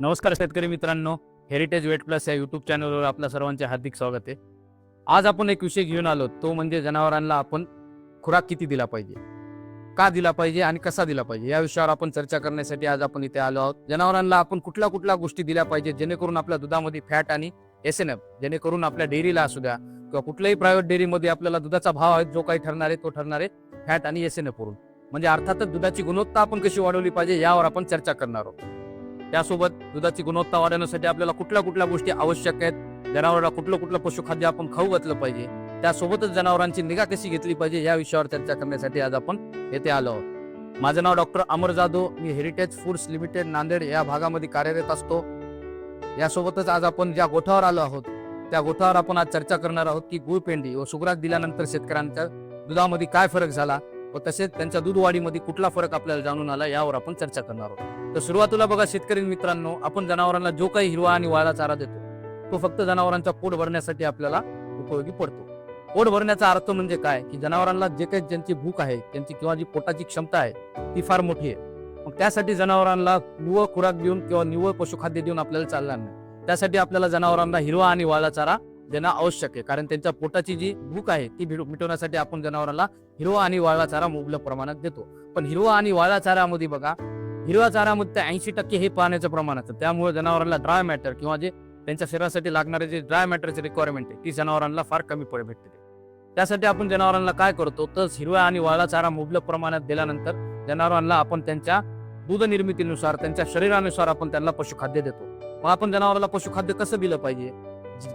नमस्कार शेतकरी मित्रांनो हेरिटेज वेट प्लस या युट्यूब चॅनलवर आपल्या सर्वांचे हार्दिक स्वागत आहे. आज आपण एक विषय घेऊन आलो तो म्हणजे जनावरांना आपण खुराक किती दिला पाहिजे? का दिला पाहिजे आणि कसा दिला पाहिजे? या विषयावर आपण चर्चा करण्यासाठी आज आपण इथे आलो आहोत. जनावरांना आपण कुठल्या कुठल्या गोष्टी दिल्या पाहिजे जेणेकरून आपल्या दुधामध्ये फॅट आणि एस एन एफ जेणेकरून आपल्या डेअरीला असू द्या किंवा कुठल्याही प्रायव्हेट डेअरीमध्ये आपल्याला दुधाचा भाव आहे जो काही ठरणार आहे तो ठरणार आहे फॅट आणि एस एन एफ वरून. म्हणजे अर्थातच दुधाची गुणवत्ता आपण कशी वाढवली पाहिजे यावर आपण चर्चा करणार आहोत. त्यासोबत दुधाची गुणवत्ता वाढवण्यासाठी आपल्याला कुठल्या कुठल्या गोष्टी आवश्यक आहेत? जनावरांना कुठलं कुठलं पशुखाद्य आपण खाऊ घातलं पाहिजे? त्यासोबतच जनावरांची निगा कशी घेतली पाहिजे? या विषयावर चर्चा करण्यासाठी आज आपण येथे आलो आहोत. माझं नाव डॉक्टर अमर जाधव. मी हेरिटेज फूड्स लिमिटेड नांदेड या भागामध्ये कार्यरत असतो. यासोबतच आज आपण ज्या गोठावर आलो आहोत त्या गोठावर आपण आज चर्चा करणार आहोत की गुळपेंडी व सुग्रास दिल्यानंतर शेतकऱ्यांच्या दुधामध्ये काय फरक झाला? व तसेच त्यांच्या दूध वाढीमध्ये कुठला फरक आपल्याला जाणून आला यावर आपण चर्चा करणार आहोत. तर सुरुवातीला बघा शेतकरी मित्रांनो आपण जनावरांना जो काही हिरवा आणि वाळा चारा देतो तो फक्त जनावरांचा पोट भरण्यासाठी आपल्याला उपयोगी पडतो. पोट भरण्याचा अर्थ म्हणजे काय? की जनावरांना जे काही ज्यांची भूक आहे त्यांची किंवा जी पोटाची क्षमता आहे ती फार मोठी आहे. मग त्यासाठी जनावरांना निवळ खुराक देऊन किंवा निवळ पशुखाद्य देऊन आपल्याला चालणार नाही. त्यासाठी आपल्याला जनावरांना हिरवा आणि वाळा चारा देणं आवश्यक आहे. कारण त्यांच्या पोटाची जी भूक आहे ती मिटवण्यासाठी आपण जनावरांना हिरवा आणि वाळला चारा मुबलक प्रमाणात देतो. पण हिरवा आणि वाळा चारामध्ये बघा हिरव्या चारामध्ये ऐंशी टक्के हे पाण्याचं प्रमाण असतं. त्यामुळे जनावरांना ड्राय मॅटर किंवा जे त्यांच्या शरीरासाठी लागणारे जे ड्राय मॅटरची रिक्वायरमेंट आहे ती जनावरांना फार कमी पडे भेटते. त्यासाठी आपण जनावरांना काय करतो? तर हिरवा आणि वाळा चारा मुबलक प्रमाणात दिल्यानंतर जनावरांना आपण त्यांच्या दूध निर्मितीनुसार त्यांच्या शरीरानुसार आपण त्यांना पशुखाद्य देतो. मग आपण जनावरांना पशुखाद्य कसं दिलं पाहिजे?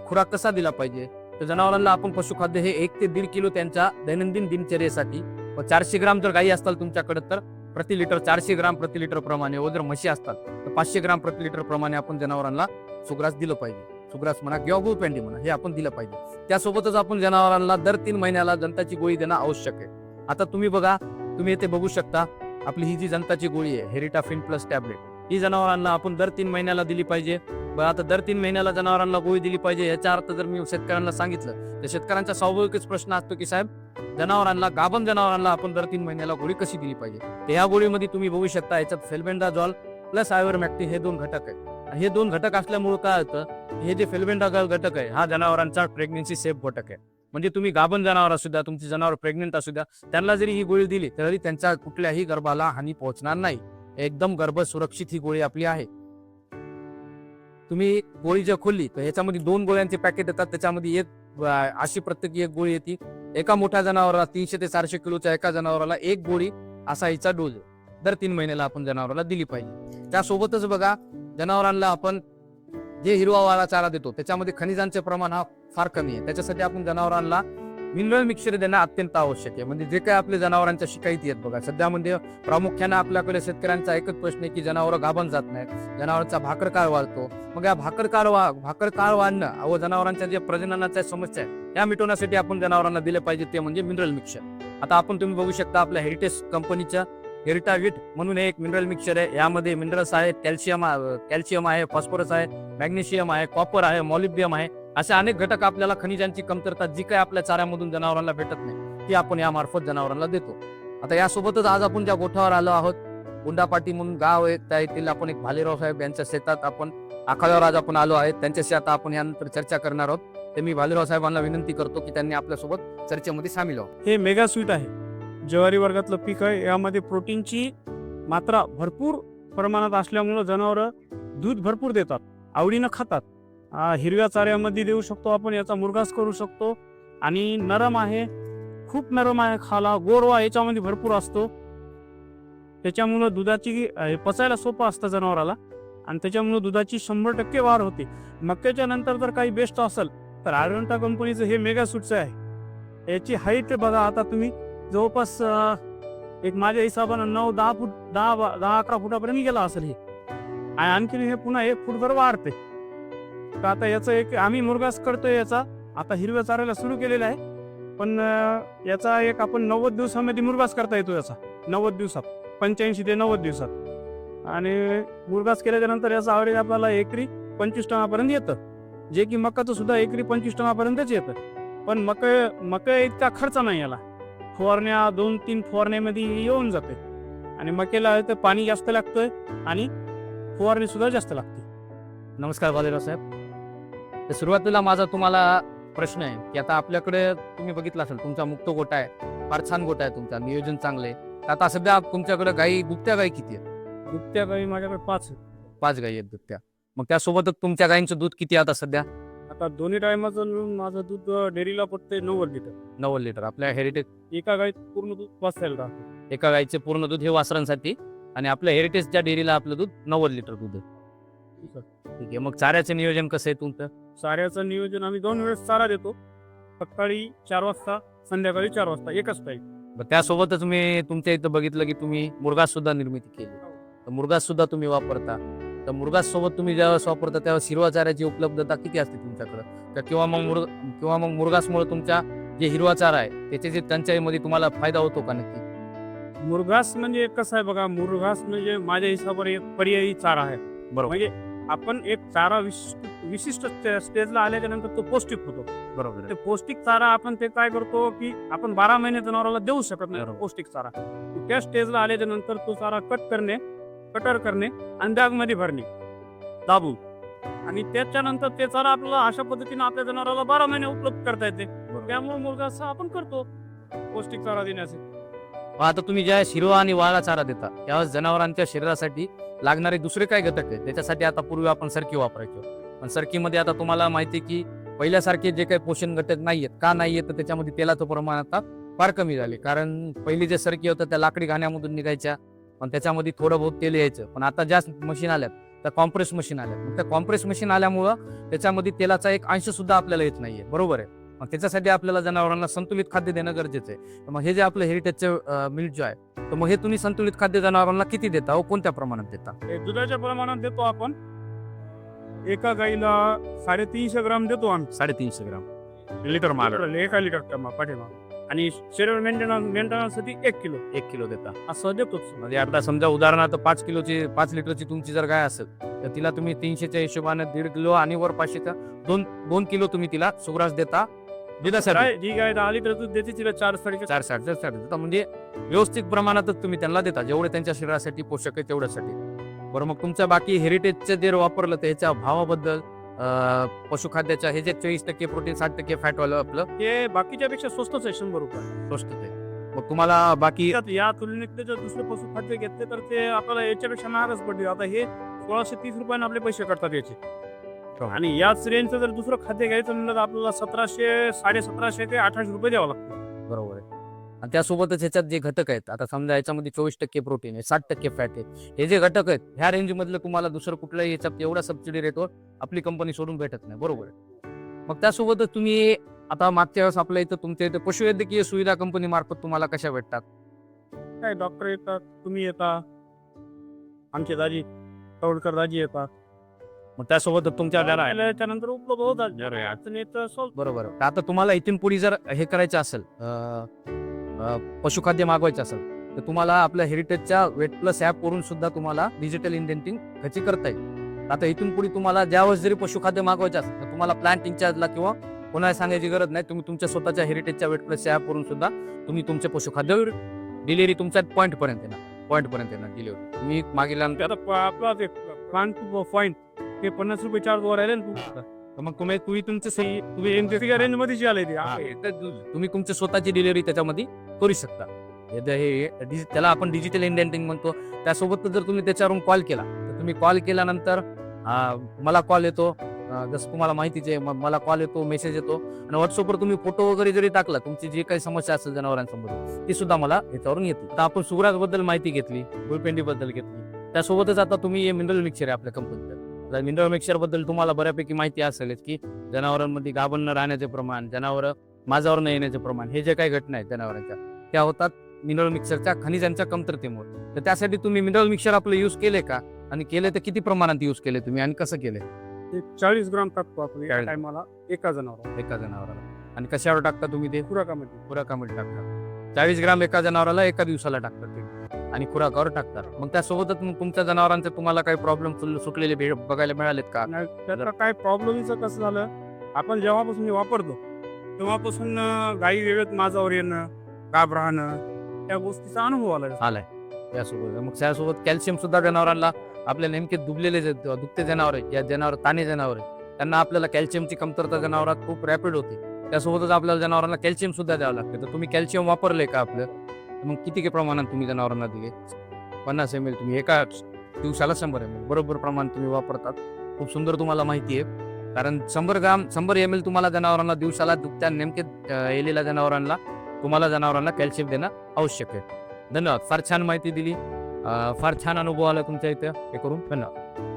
खुराक कसा दिला पाहिजे? तर जनावरांना आपण पशुखाद्य हे एक ते दीड किलो त्यांच्या दैनंदिन दिनचर्येसाठी व चारशे ग्राम जर गायी असतात तुमच्याकडे तर प्रति लिटर चारशे ग्राम प्रति लिटर प्रमाणे व जर म्हशी असतात तर पाचशे ग्राम प्रति लिटर प्रमाणे आपण जनावरांना सुग्रास दिलं पाहिजे. सुग्रास म्हणा किंवा गुळपेंडी म्हणा हे आपण दिलं पाहिजे. त्यासोबतच आपण जनावरांना दर तीन महिन्याला जनताची गोळी देणं आवश्यक आहे. आता तुम्ही बघा तुम्ही इथे बघू शकता आपली ही जी जनताची गोळी आहे हेरिटाफिन प्लस टॅबलेट. ही जनावरांना आपण दर तीन महिन्याला दिली पाहिजे. आता दर तीन महिन्याला जनावरांना गोळी दिली पाहिजे याचा अर्थ जर मी शेतकऱ्यांना सांगितलं तर शेतकऱ्यांचा स्वाभाविकच प्रश्न असतो की साहेब जनावरांना गाभण जनावरांना आपण दर तीन महिन्याला गोळी कशी दिली पाहिजे? तर ह्या गोळीमध्ये तुम्ही बघू शकता याच्यात फेल्बेंडाझॉल प्लस आयवरमॅक्टी हे दोन घटक आहेत. हे दोन घटक असल्यामुळे काय होतं हे जे फेल्बेंडाझॉल घटक आहे हा जनावरांचा प्रेग्नेन्सी सेफ घटक आहे. म्हणजे तुम्ही गाभण जनावर असू द्या तुमची जनावर प्रेग्नेंट असू द्या त्यांना जरी ही गोळी दिली तरी त्यांच्या कुठल्याही गर्भाला हानी पोहोचणार नाही. एकदम गर्भ सुरक्षित ही गोळी आपली आहे. तुम्ही गोळी जर खोलली तर ह्याच्यामध्ये दोन गोळ्यांचे पॅकेट येतात त्याच्यामध्ये एक अशी प्रत्येकी एक गोळी येते. एका मोठ्या जनावराला तीनशे ते चारशे किलोच्या एका जनावराला एक गोळी असा हिचा डोज दर तीन महिन्याला आपण जनावराला दिली पाहिजे. त्यासोबतच बघा जनावरांना आपण जे हिरवा वाला चारा देतो त्याच्यामध्ये खनिजांचे प्रमाण हा फार कमी आहे. त्याच्यासाठी आपण जनावरांना मिनरल मिक्सर देणं अत्यंत आवश्यक आहे. म्हणजे जे काही आपल्या जनावरांच्या शिकायती आहेत बघा. सध्या म्हणजे प्रामुख्याने आपल्याकडे शेतकऱ्यांचा एकच प्रश्न आहे की जनावरं गाभण जात नाहीत. जनावरांचा भाकर काळ वाढतो. मग या भाकर काळ वा भाकर काळ वाढणं व जनावरांच्या ज्या प्रजननाच्या समस्या आहेत त्या मिटवण्यासाठी आपण जनावरांना दिले पाहिजे ते म्हणजे मिनरल मिक्सर. आता आपण तुम्ही बघू शकता आपल्या हेरिटेज कंपनीच्या हेरिटा विट म्हणून हे एक मिनरल मिक्सर आहे. यामध्ये मिनरल्स आहेत कॅल्शियम कॅल्शियम आहे फॉस्फरस आहे मॅग्नेशियम आहे कॉपर आहे मॉलिब्डियम आहे. असे अनेक घटक आपल्याला खनिजांची कमतरता जी काही आपल्या चाऱ्यामधून जनावरांना भेटत नाही ती आपण यामार्फत जनावरांना देतो. आता यासोबतच आज आपण ज्या गोठ्यावर आलो आहोत गुंडापाटी म्हणून गाव आहे त्या येथील आपण एक भालेराव साहेब यांच्या शेतात आपण आखाड्यावर आज आपण आलो आहे त्यांच्याशी आता आपण यानंतर चर्चा करणार आहोत. ते मी भालेराव साहेबांना विनंती करतो की त्यांनी आपल्यासोबत चर्चेमध्ये सामील व्हावं. हे मेगा स्वीट आहे. ज्वारी वर्गातलं पीक आहे यामध्ये प्रोटीनची मात्रा भरपूर प्रमाणात असल्यामुळं जनावरं दूध भरपूर देतात आवडीनं खातात. हिरव्या चाऱ्यामध्ये देऊ शकतो आपण याचा मुरगास करू शकतो. आणि नरम आहे खूप नरम आहे खाला गोरवा याच्यामध्ये भरपूर असतो. त्याच्यामुळं दुधाची पचायला सोपं असतं जनावराला. आणि त्याच्यामुळं दुधाची शंभर टक्के वाढ होते. मक्याच्या नंतर जर काही बेस्ट असेल तर आर्यंटा कंपनीचं हे मेगा सूटचं आहे. याची हाईट बघा आता तुम्ही. जवळपास एक माझ्या हिशोबानं नऊ दहा फूट दहा बा- दहा अकरा फुटापर्यंत गेला असेल हे. आणि आणखीन हे पुन्हा एक फूटभर वाढते तर आता याचं एक आम्ही मुरगास करतोय याचा. आता हिरव्या चारायला सुरू केलेला आहे. पण याचा एक आपण नव्वद दिवसामध्ये मुरगास करता येतो याचा. नव्वद दिवसात. पंच्याऐंशी ते नव्वद दिवसात. आणि मुरगास केल्याच्यानंतर याचा आवरेज आपल्याला एकरी पंचवीस टनापर्यंत येतं. जे की मकाचं सुद्धा एकरी पंचवीस टनापर्यंतच येतं. पण मक मक इतका खर्च नाही याला. फवारण्या दोन तीन फवारण्यामध्ये येऊन जाते. आणि मकेला तर पाणी जास्त लागतंय आणि फवारणी सुद्धा जास्त लागते. नमस्कार बाजीराव साहेब. तर सुरुवातीला माझा तुम्हाला प्रश्न आहे की आता आपल्याकडे तुम्ही बघितलं असेल तुमचा मुक्त गोटा आहे फार छान गोटा आहे तुमचा नियोजन चांगलं आहे. आता सध्या तुमच्याकडे गाई दुभत्या गाई किती आहेत? दुभत्या गाई माझ्याकडे पाच आहेत. पाच गाई आहेत दुभत्या. मग त्यासोबतच तुमच्या गाईंचं दूध किती आहे आता सध्या? आता दोन्ही टायमाचं मिळून माझं दूध डेअरीला पडते नव्वद लिटर. नव्वद लिटर. आपल्या हेरिटेज एका गाईत पूर्ण दूध वाचायला राहतं. एका गाईचे पूर्ण दूध हे वासरांसाठी आणि आपल्या हेरिटेजच्या डेअरीला आपलं दूध नव्वद लिटर दूध आहे. ठीक आहे मग चाऱ्याचं नियोजन कसं आहे तुमचं? चाऱ्याचं नियोजन आम्ही दोन वेळेस चारा देतो. सकाळी चार वाजता संध्याकाळी चार वाजता. एकच टाईम मग त्यासोबतच मी तुमच्या इथं बघितलं की तुम्ही मुरगास सुद्धा निर्मिती केली. तर मुरगास सुद्धा तुम्ही वापरता. तर मुरगास सोबत तुम्ही ज्यावेळेस वापरता त्यावेळेस हिरवा चाऱ्याची उपलब्धता किती असते तुमच्याकडं? का किंवा मग मुर किंवा मग मुरगासमुळे तुमच्या जे हिरवा चारा आहे त्याचे जे टंचाईमध्ये तुम्हाला फायदा होतो का नक्की? मुरघास म्हणजे कसं आहे बघा मुरघास म्हणजे माझ्या हिशोबाने एक पर्यायी चारा आहे. बरोबर. म्हणजे आपण एक चारा विशिष्ट विशिष्ट स्टे- स्टेजला आल्याच्यानंतर तो पौष्टिक होतो. बरोबर ते पौष्टिक चारा आपण ते काय करतो की आपण बारा महिने जनावराला देऊ शकत नाही बरोबर. पौष्टिक चारा. त्या स्टेजला आल्याच्यानंतर तो चारा कट करणे कटर करणे आणि bag मध्ये भरणे. दाबून. आणि त्याच्यानंतर ते चारा आपल्याला अशा पद्धतीने आपल्या जनावराला बारा महिने उपलब्ध करता येते. त्यामुळे मुलगा असं आपण करतो पौष्टिक चारा देण्याचे मग आता तुम्ही ज्या हिरवा आणि वाळा चारा देता त्यावेळेस जनावरांच्या शरीरासाठी लागणारे दुसरे काय घटक आहेत? त्याच्यासाठी आता पूर्वी आपण सरकी वापरायचो. पण सरकीमध्ये आता तुम्हाला माहिती आहे की पहिल्यासारखे जे काही पोषण घटक नाहीयेत का नाहीयेत तर त्याच्यामध्ये तेलाचं प्रमाण आता फार कमी झाले. कारण पहिली जे सरकी होतं त्या लाकडी घाण्यामधून निघायच्या. पण त्याच्यामध्ये थोडं बहुत तेल यायचं. पण आता ज्या मशीन आल्यात त्या कॉम्प्रेस मशीन आल्यात. मग त्या कॉम्प्रेस मशीन आल्यामुळं त्याच्यामध्ये तेलाचा एक अंश सुद्धा आपल्याला येत नाहीये. बरोबर आहे? मग त्याच्यासाठी आपल्याला जनावरांना संतुलित खाद्य देणं गरजेचं आहे. तर मग हे जे आपलं हेरिटेजचं मिल्क जो आहे तर मग हे तुम्ही संतुलित खाद्य जनावरांना किती देता? व कोणत्या प्रमाणात देता? दुधाच्या प्रमाणात देतो आपण. एका गाईला साडेतीनशे ग्राम देतो आम्ही. साडेतीनशे ग्राम. लिटर माल. एका लिटर पाठीमाग. आणि शरीर मेंटेनन्स मेंटेनन्ससाठी एक किलो. एक किलो देता. असं देतोच म्हणजे आता समजा उदाहरणार्थ पाच किलोची पाच लिटरची तुमची जर गाय असेल तर तिला तुम्ही तीनशेच्या हिशोबाने दीड किलो आणि वर पाचशेच्या दोन दोन किलो तुम्ही तिला सुग्रास देता. काय? जी गाय लिटर दूध देते तिला चार चार साठ देता म्हणजे व्यवस्थित प्रमाणातच तुम्ही त्यांना देता. जेवढे त्यांच्या शरीरासाठी पोषक आहे तेवढ्यासाठी. बरं मग तुमच्या बाकी हेरिटेजचं जे वापरलं तर ह्याच्या भावाबद्दल अं, पशुखाद्याच्या हे जे चोवीस टक्के प्रोटीन साठ टक्के फॅट वालं आपलं. ते बाकीच्या पेक्षा स्वस्तच आहे शंभर रुपये. स्वस्त आहे. मग तुम्हाला बाकी त्यात या तुलनेत जर दुसरे पशु खाद्य घेतले तर ते आपल्याला याच्यापेक्षा महागच पडते आता हे सोळाशे तीस रुपयाने आपले पैसे करतात याचे. आणि याच रेंजचं जर दुसरं खाद्य घ्यायचं म्हणलं तर आपल्याला सतराशे साडे सतराशे ते अठराशे रुपये द्यावं लागतं. बरोबर आहे. आणि त्यासोबतच ह्याच्यात जे घटक आहेत आता समजा याच्यामध्ये चोवीस टक्के प्रोटीन आहे साठ टक्के फॅट आहे. हे जे घटक आहेत ह्या रेंज मधलं तुम्हाला दुसरं कुठल्याही ह्याच्यात एवढा सबसिडी रेटवर आपली कंपनी सोडून भेटत नाही. बरोबर आहे. मग त्यासोबतच तुम्ही आता मागच्या वेळेस आपल्या इथं तुमच्या इथे पशुवैद्यकीय सुविधा कंपनी मार्फत तुम्हाला कशा भेटतात? काय डॉक्टर येतात तुम्ही येता. आमचे दाजी तवडकर दाजी येतात. मग त्यासोबत तुमच्या आहे त्यानंतर उपलब्ध होतात. जर आहे. अडचणी तर solve बरोबर. आता तुम्हाला इथून पुढे जर हे करायचं असेल अं, अं, पशुखाद्य मागवायचं असेल तर तुम्हाला आपल्या हेरिटेजच्या वेट प्लस ऍप वरून सुद्धा तुम्हाला डिजिटल इंडेंटिंग ह्याची करता येईल. आता इथून पुढे तुम्हाला ज्यावेळेस जरी पशुखाद्य मागवायचं असेल तर तुम्हाला प्लांट इन्चार्जला किंवा कोणाला सांगायची गरज नाही. तुम्ही तुमच्या स्वतःच्या हेरिटेजच्या वेट प्लस ऍप वरून सुद्धा तुम्ही तुमचे पशुखाद्य डिलिव्हरी तुमच्या पॉईंट पर्यंत येणार. पॉईंट पर्यंत येणार डिलिव्हरी तुम्ही मागील ते आता प- आपला ते प्लांट टू पॉईंट ते पन्नास रुपये चार्ज वर राहिले ना तू. तर मग तुम्ही तुम्ही तुमचे सही तुम्ही एमपीसी रेंजमध्ये आले ते हा, हे. तर तुम्ही तुमची स्वतःची डिलिव्हरी त्याच्यामध्ये करू शकता. हे द- हे डिजि- त्याला आपण डिजिटल इंडेंटिंग म्हणतो. त्यासोबत जर तुम्ही त्याच्यावरून कॉल केला तर तुम्ही कॉल केल्यानंतर आ, मला कॉल येतो. आ, जसं तुम्हाला माहितीच आहे म- मला कॉल येतो मेसेज येतो. आणि व्हॉट्सअपवर तुम्ही फोटो वगैरे जरी टाकला तुमची जी काही समस्या असेल जनावरांसमोर ती सुद्धा मला याच्यावरून येते आता आपण सुग्रासबद्दल माहिती घेतली गुळपेंडी बद्दल घेतली. त्यासोबतच आता तुम्ही हे मिनरल मिक्सर आहे आपल्या कंपनीचं मिनरल मिक्सरबद्दल तुम्हाला बऱ्यापैकी माहिती असेलच की जनावरांमध्ये गाभण न राहण्याचे प्रमाण जनावर माझावर न येण्याचे प्रमाण हे जे काही घटना आहेत जनावरांच्या त्या होतात मिनरल मिक्सरच्या खनिजांच्या कमतरतेमुळे. तर त्यासाठी तुम्ही मिनरल मिक्सर आपलं युज केले का? आणि केले तर किती प्रमाणात युज केले तुम्ही आणि कसं केले? ते चाळीस ग्राम टाकतो आपण एका 40. टायमाला एका जनावर एका जनावराला. आणि कशावर टाकता तुम्ही ते? खुराकामध्ये. खुराकामध्ये टाकता. चाळीस ग्राम एका जनावराला एका दिवसाला टाकतात ते आणि खुराकावर टाकतात. मग त्यासोबतच मग तुमच्या जनावरांचे तुम्हाला काही प्रॉब्लेम सुटलेले भे- बघायला मिळालेत का? त्याचा काय प्रॉब्लेमचं कसं झालं? आपण जेव्हापासून हे वापरतो तेव्हापासून अं, गाई वेळेत माझावर येणं गाब राहणं त्या गोष्टीचा अनुभव आला आलाय. यासोबत मग त्यासोबत कॅल्शियम सुद्धा जनावरांना आपल्या नेमके दुबलेले जे दुभते जनावर आहेत या जनावर ताणे जनावर आहेत त्यांना आपल्याला कॅल्शियमची कमतरता जनावरात खूप रॅपिड होते. त्यासोबतच आपल्याला जनावरांना कॅल्शियम सुद्धा द्यावं लागतं. तर तुम्ही कॅल्शियम वापरले का आपलं? मग किती काही प्रमाणात तुम्ही जनावरांना दिले? पन्नास एम एल तुम्ही एका दिवसाला शंभर एम एल बरोबर प्रमाण तुम्ही वापरतात. खूप सुंदर तुम्हाला माहिती आहे. कारण शंभर ग्राम शंभर एम एल तुम्हाला जनावरांना दिवसाला दुभत्या नेमके येलेल्या जनावरांना तुम्हाला जनावरांना कॅल्शियम देणं आवश्यक आहे. धन्यवाद. फार छान माहिती दिली. फार छान अनुभव आला तुमच्या इथं. हे करून धन्यवाद.